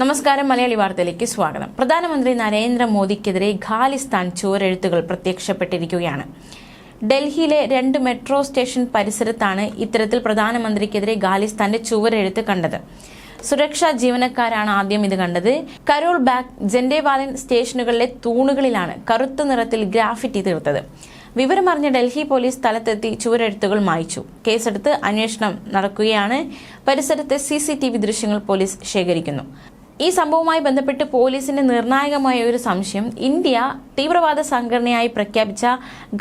നമസ്കാരം മലയാളി വാർത്തയിലേക്ക് സ്വാഗതം. പ്രധാനമന്ത്രി നരേന്ദ്രമോദിക്കെതിരെ ഖാലിസ്ഥാൻ ചുവരെഴുത്തുകൾ പ്രത്യക്ഷപ്പെട്ടിരിക്കുകയാണ്. ഡൽഹിയിലെ രണ്ട് മെട്രോ സ്റ്റേഷൻ പരിസരത്താണ് ഇത്തരത്തിൽ പ്രധാനമന്ത്രിക്കെതിരെ ഖാലിസ്ഥാന്റെ ചുവരെഴുത്ത് കണ്ടത്. സുരക്ഷാ ജീവനക്കാരാണ് ആദ്യം ഇത് കണ്ടത്. കരോൾ ബാഗ് ജെൻഡേവാലൻ സ്റ്റേഷനുകളിലെ തൂണുകളിലാണ് കറുത്ത നിറത്തിൽ ഗ്രാഫിറ്റി തീർത്തത്. വിവരമറിഞ്ഞ ഡൽഹി പോലീസ് സ്ഥലത്തെത്തി ചുവരെഴുത്തുകൾ മായ്ച്ചു. കേസെടുത്ത് അന്വേഷണം നടക്കുകയാണ്. പരിസരത്തെ സി സി ടി വി ദൃശ്യങ്ങൾ പോലീസ് ശേഖരിക്കുന്നു. ഈ സംഭവവുമായി ബന്ധപ്പെട്ട് പോലീസിന്റെ നിർണായകമായ ഒരു സംശയം. ഇന്ത്യ തീവ്രവാദ സംഘടനയായി പ്രഖ്യാപിച്ച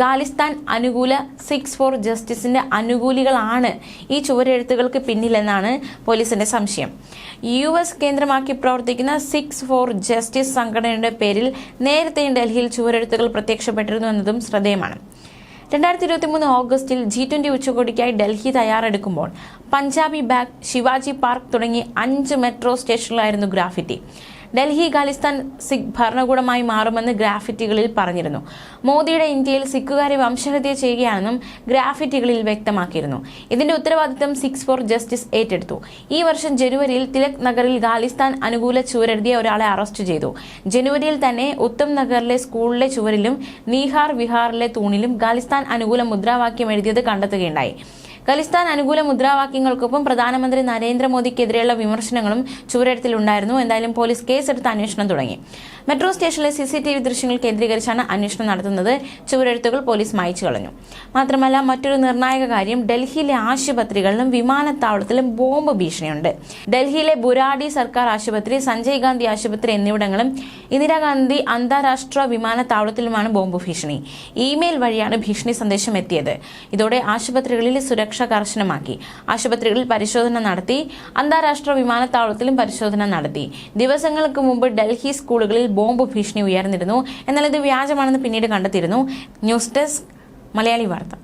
ഖാലിസ്ഥാൻ അനുകൂല സിക്സ് ഫോർ ജസ്റ്റിസിന്റെ അനുകൂലികളാണ് ഈ ചുവരെഴുത്തുകൾക്ക് പിന്നിലെന്നാണ് പോലീസിന്റെ സംശയം. യു എസ് കേന്ദ്രമാക്കി പ്രവർത്തിക്കുന്ന സിക്സ് ഫോർ ജസ്റ്റിസ് സംഘടനയുടെ പേരിൽ നേരത്തെ ഡൽഹിയിൽ ചുവരെഴുത്തുകൾ പ്രത്യക്ഷപ്പെട്ടിരുന്നു എന്നതും ശ്രദ്ധേയമാണ്. രണ്ടായിരത്തി ഇരുപത്തി മൂന്ന് ഓഗസ്റ്റിൽ ജി ട്വന്റി ഉച്ചകോടിക്കായി ഡൽഹി തയ്യാറെടുക്കുമ്പോൾ പഞ്ചാബി ബാഗ് ശിവാജി പാർക്ക് തുടങ്ങി അഞ്ച് മെട്രോ സ്റ്റേഷനിലായിരുന്നു ഗ്രാഫിറ്റി. ഡൽഹി ഖാലിസ്ഥാൻ സിഖ് ഭരണകൂടമായി മാറുമെന്ന് ഗ്രാഫിറ്റികളിൽ പറഞ്ഞിരുന്നു. മോദിയുടെ ഇന്ത്യയിൽ സിഖുകാരെ വംശഹത്യ ചെയ്യുകയാണെന്നും ഗ്രാഫിറ്റികളിൽ വ്യക്തമാക്കിയിരുന്നു. ഇതിന്റെ ഉത്തരവാദിത്തം സിക്സ് ഫോർ ജസ്റ്റിസ് ഏറ്റെടുത്തു. ഈ വർഷം ജനുവരിയിൽ തിലക് നഗറിൽ ഖാലിസ്ഥാൻ അനുകൂല ചുവരെഴുതിയ ഒരാളെ അറസ്റ്റ് ചെയ്തു. ജനുവരിയിൽ തന്നെ ഉത്തം നഗറിലെ സ്കൂളിലെ ചുവരിലും നീഹാർ വിഹാറിലെ തൂണിലും ഖാലിസ്ഥാൻ അനുകൂല മുദ്രാവാക്യം എഴുതിയത് കണ്ടെത്തുകയുണ്ടായി. ഖലിസ്ഥാൻ അനുകൂല മുദ്രാവാക്യങ്ങൾക്കൊപ്പം പ്രധാനമന്ത്രി നരേന്ദ്രമോദിക്കെതിരെയുള്ള വിമർശനങ്ങളും ചുവരെഴുത്തിലുണ്ടായിരുന്നു. എന്തായാലും പോലീസ് കേസെടുത്ത് അന്വേഷണം തുടങ്ങി. മെട്രോ സ്റ്റേഷനിലെ സി സി ടി വി ദൃശ്യങ്ങൾ കേന്ദ്രീകരിച്ചാണ് അന്വേഷണം നടത്തുന്നത്. ചുവരെഴുത്തുകൾ പോലീസ് മായച്ചു കളഞ്ഞു. മാത്രമല്ല മറ്റൊരു നിർണായക കാര്യം ഡൽഹിയിലെ ആശുപത്രികളിലും വിമാനത്താവളത്തിലും ബോംബ് ഭീഷണിയുണ്ട്. ഡൽഹിയിലെ ബുരാഡി സർക്കാർ ആശുപത്രി സഞ്ജയ് ഗാന്ധി ആശുപത്രി എന്നിവിടങ്ങളും ഇന്ദിരാഗാന്ധി അന്താരാഷ്ട്ര വിമാനത്താവളത്തിലുമാണ് ബോംബ് ഭീഷണി. ഇമെയിൽ വഴിയാണ് ഭീഷണി സന്ദേശം എത്തിയത്. ഇതോടെ ആശുപത്രികളിൽ സുരക്ഷ കർശനമാക്കി. ആശുപത്രികളിൽ പരിശോധന നടത്തി അന്താരാഷ്ട്ര വിമാനത്താവളത്തിലും പരിശോധന നടത്തി. ദിവസങ്ങൾക്ക് മുമ്പ് ഡൽഹി സ്കൂളുകളിൽ ബോംബ് ഭീഷണി ഉയർന്നിരുന്നു. എന്നാൽ ഇത് വ്യാജമാണെന്ന് പിന്നീട് കണ്ടെത്തിയിരുന്നു. ന്യൂസ് ഡെസ്ക് മലയാളി വാർത്ത.